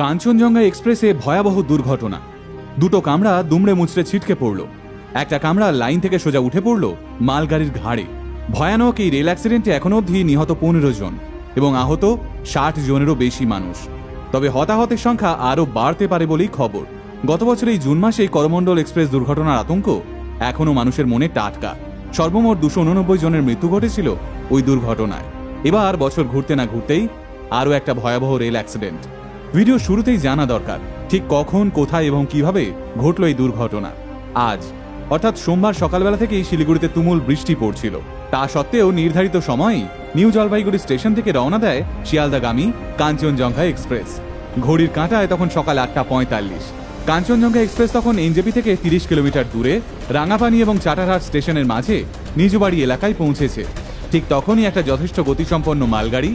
কাঞ্চনজঙ্ঘা এক্সপ্রেসে ভয়াবহ দুর্ঘটনা। দুটো কামড়া দুমড়ে মুচড়ে ছিটকে পড়ল। একটা কামরা লাইন থেকে সোজা উঠে পড়ল মালগাড়ির ঘাড়ে। ভয়ানক এই রেল অ্যাক্সিডেন্টে এখনও অবধি নিহত পনেরো জন এবং আহত ষাট জনেরও বেশি মানুষ। তবে হতাহতের সংখ্যা আরও বাড়তে পারে বলেই খবর। গত বছর এই জুন মাসে করমণ্ডল এক্সপ্রেস দুর্ঘটনার আতঙ্ক এখনও মানুষের মনে টাটকা। সর্বমোট দুশো উননব্বই জনের মৃত্যু ঘটেছিল ওই দুর্ঘটনায়। এবার বছর ঘুরতে না ঘুরতেই আরও একটা ভয়াবহ রেল অ্যাক্সিডেন্ট। ভিডিও শুরুতেই জানা দরকার ঠিক কখন, কোথায় এবং কীভাবে ঘটল এই দুর্ঘটনা। আজ, অর্থাৎ সোমবার সকালবেলা থেকেই শিলিগুড়িতে তুমুল বৃষ্টি পড়ছিল। তা সত্ত্বেও নির্ধারিত সময়েই নিউ জলপাইগুড়ি স্টেশন থেকে রওনা দেয় শিয়ালদাগামী কাঞ্চনজঙ্ঘা এক্সপ্রেস। ঘড়ির কাঁটায় তখন সকাল আটটা পঁয়তাল্লিশ। কাঞ্চনজঙ্ঘা এক্সপ্রেস তখন এনজেপি থেকে তিরিশ কিলোমিটার দূরে রাঙাপানি এবং চাটারহাট স্টেশনের মাঝে নিজ বাড়ি এলাকায় পৌঁছেছে। ঠিক তখনই একটা যথেষ্ট গতিসম্পন্ন মালগাড়ি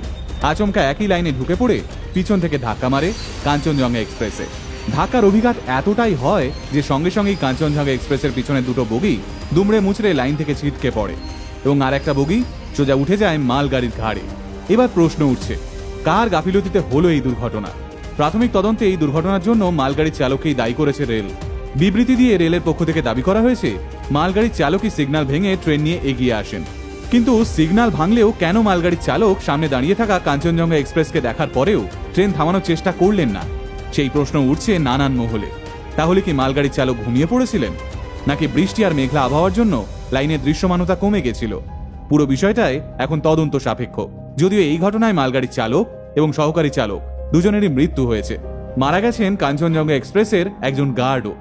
আচমকা একই লাইনে ঢুকে পড়ে পিছন থেকে ধাক্কা মারে কাঞ্চনজঙ্ঘা এক্সপ্রেসে। ধাক্কার অভিঘাত এতটাই হয় যে সঙ্গে সঙ্গেই কাঞ্চনজঙ্ঘা এক্সপ্রেসের পিছনে দুটো বগি দুমড়ে মুচড়ে লাইন থেকে ছিটকে পড়ে এবং আর একটা বগি সোজা উঠে যায় মালগাড়ির ঘাড়ে। এবার প্রশ্ন উঠছে, কার গাফিলতিতে হলো এই দুর্ঘটনা? প্রাথমিক তদন্তে এই দুর্ঘটনার জন্য মালগাড়ির চালককেই দায়ী করেছে রেল। বিবৃতি দিয়ে রেলের পক্ষ থেকে দাবি করা হয়েছে, মালগাড়ির চালকই সিগন্যাল ভেঙে ট্রেন নিয়ে এগিয়ে আসেন। কিন্তু সিগন্যাল ভাঙলেও কেন মালগাড়ির চালক সামনে দাঁড়িয়ে থাকা কাঞ্চনজঙ্ঘা এক্সপ্রেসকে দেখার পরেও ট্রেন থামানোর চেষ্টা করলেন না? সেই প্রশ্ন উঠছে নানান মহলে। তাহলে কি মালগাড়ির চালক ঘুমিয়ে পড়েছিলেন? নাকি বৃষ্টি আর মেঘলা আবহাওয়ার জন্য লাইনের দৃশ্যমানতা কমে গেছিল? পুরো বিষয়টাই এখন তদন্ত সাপেক্ষ। যদিও এই ঘটনায় মালগাড়ির চালক এবং সহকারী চালক দুজনেরই মৃত্যু হয়েছে। মারা গেছেন কাঞ্চনজঙ্ঘা এক্সপ্রেসের একজন গার্ডও।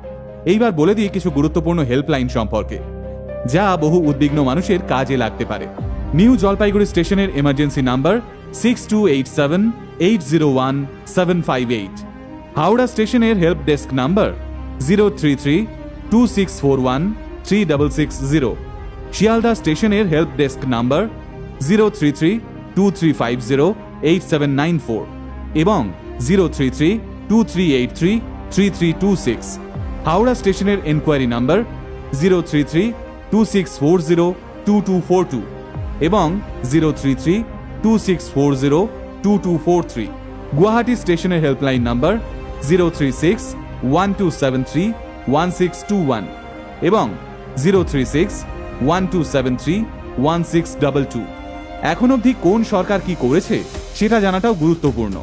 এইবার বলে দিই কিছু গুরুত্বপূর্ণ হেল্পলাইন সম্পর্কে। যা বহু উদ্বিগ্ন মানুষের কাজে লাগতে পারে। নিউ জলপাইগুড়ি স্টেশনের emergency number six two eight seven eight zero one seven five eight Howrah স্টেশনের help desk number zero three three two six four one three double six zero Sealdah স্টেশনের help desk number zero three three two three five zero eight seven nine four এবং zero three three two three eight three three three two six Howrah স্টেশনের enquiry number zero three three two six four zero two two four two এবং zero three three two six four zero two two four three Guwahati স্টেশনের helpline number zero three six one two seven three one six two one এবং zero three six one two seven three one six double two এখন অবধি কোন সরকার কি করেছে সেটা জানাটাও গুরুত্বপূর্ণ।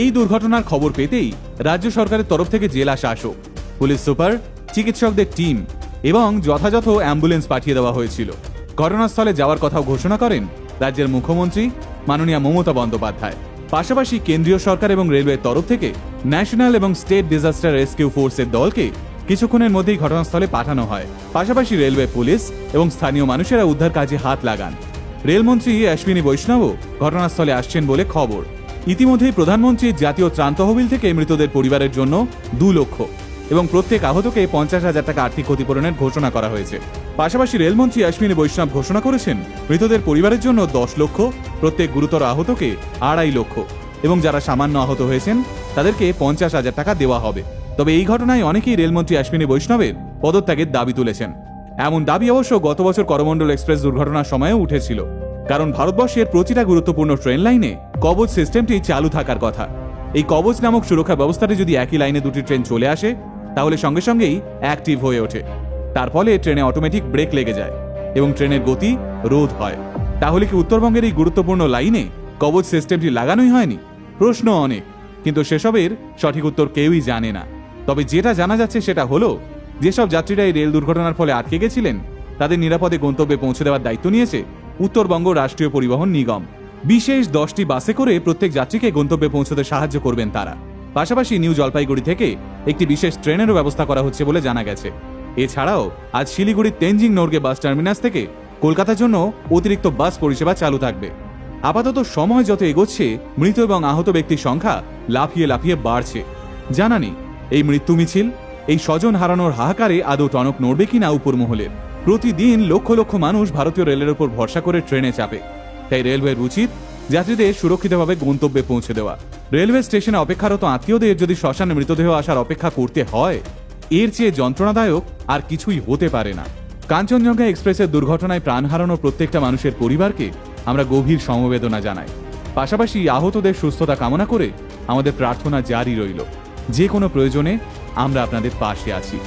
এই দুর্ঘটনার খবর পেতেই রাজ্য সরকারের তরফ থেকে জেলা শাসক, পুলিশ সুপার, চিকিৎসকদের টিম এবং যথাযথ অ্যাম্বুলেন্স পাঠিয়ে দেওয়া হয়েছিল। ঘটনাস্থলে যাওয়ার কথাও ঘোষণা করেন রাজ্যের মুখ্যমন্ত্রী মাননীয় মমতা বন্দ্যোপাধ্যায়। পাশাপাশি কেন্দ্রীয় সরকার এবং রেলওয়ের তরফ থেকে ন্যাশনাল এবং স্টেট ডিজাস্টার রেস্কিউ ফোর্সের দলকে কিছুক্ষণের মধ্যেই ঘটনাস্থলে পাঠানো হয়। পাশাপাশি রেলওয়ে পুলিশ এবং স্থানীয় মানুষেরা উদ্ধার কাজে হাত লাগান। রেলমন্ত্রী অশ্বিনী বৈষ্ণবও ঘটনাস্থলে আসছেন বলে খবর। ইতিমধ্যেই প্রধানমন্ত্রী জাতীয় ত্রাণ তহবিল থেকে মৃতদের পরিবারের জন্য দু লক্ষ। এবং প্রত্যেক আহতকে পঞ্চাশ হাজার টাকা আর্থিক ক্ষতিপূরণের ঘোষণা করা হয়েছে। পাশাপাশি রেলমন্ত্রী অশ্বিনী বৈষ্ণব ঘোষণা করেছেন, মৃতদের পরিবারের জন্য দশ লক্ষ, প্রত্যেক গুরুতর আহতকে আড়াই লক্ষ এবং যারা সামান্য আহত হয়েছেন, তাদেরকে পঞ্চাশ হাজার টাকা দেওয়া হবে। তবে এই ঘটনায় অনেকেই রেলমন্ত্রী অশ্বিনী বৈষ্ণবের পদত্যাগের দাবি তুলেছেন। এমন দাবি অবশ্য গত বছর করমণ্ডল এক্সপ্রেস দুর্ঘটনার সময়ও উঠেছিল। কারণ ভারতবর্ষের প্রতিটা গুরুত্বপূর্ণ ট্রেন লাইনে কবচ সিস্টেমটি চালু থাকার কথা। এই কবচ নামক সুরক্ষা ব্যবস্থাটি যদি একই লাইনে দুটি ট্রেন চলে আসে তাহলে সঙ্গে সঙ্গেই অ্যাক্টিভ হয়ে ওঠে। তার ফলে ট্রেনে অটোমেটিক ব্রেক লেগে যায় এবং ট্রেনের গতি রোধ হয়। তাহলে কি উত্তরবঙ্গের এই গুরুত্বপূর্ণ লাইনে কবচ সিস্টেমটি লাগানোই হয়নি? প্রশ্ন অনেক, কিন্তু সেসবের সঠিক উত্তর কেউই জানে না। তবে যেটা জানা যাচ্ছে সেটা হলো, যেসব যাত্রীরা এই রেল দুর্ঘটনার ফলে আটকে গেছিলেন, তাদের নিরাপদে গন্তব্যে পৌঁছে দেওয়ার দায়িত্ব নিয়েছে উত্তরবঙ্গ রাষ্ট্রীয় পরিবহন নিগম। বিশেষ দশটি বাসে করে প্রত্যেক যাত্রীকে গন্তব্যে পৌঁছতে সাহায্য করবেন তারা। পাশাপাশি নিউ জলপাইগুড়ি থেকে একটি বিশেষ ট্রেনেরও ব্যবস্থা করা হচ্ছে বলে জানা গেছে। এছাড়াও, আজ শিলিগুড়ির তেনজিং নর্গে বাস টার্মিনাস থেকে কলকাতার জন্য অতিরিক্ত বাস পরিষেবা চালু থাকবে। আপাতত সময় যত এগোচ্ছে, মৃত এবং আহত ব্যক্তির সংখ্যা লাফিয়ে লাফিয়ে বাড়ছে। জানা নেই, এই মৃত্যু মিছিল, এই স্বজন হারানোর হাহাকারে আদৌ টনক নড়বে কিনা উপর মহলের প্রতিদিন লক্ষ লক্ষ মানুষ ভারতীয় রেলের উপর ভরসা করে ট্রেনে চাপে। তাই রেলওয়ের উচিত যাত্রীদের সুরক্ষিতভাবে গন্তব্যে পৌঁছে দেওয়া। রেলওয়ে স্টেশনে অপেক্ষারত আত্মীয়দের যদি শ্মশানে মৃতদেহ আসার অপেক্ষা করতে হয়, এর চেয়ে যন্ত্রণাদায়ক আর কিছুই হতে পারে না। কাঞ্চনজঙ্ঘা এক্সপ্রেসের দুর্ঘটনায় প্রাণ হারানো প্রত্যেকটা মানুষের পরিবারকে আমরা গভীর সমবেদনা জানাই। পাশাপাশি আহতদের সুস্থতা কামনা করে আমাদের প্রার্থনা জারি রইল। যে কোনো প্রয়োজনে আমরা আপনাদের পাশে আছি।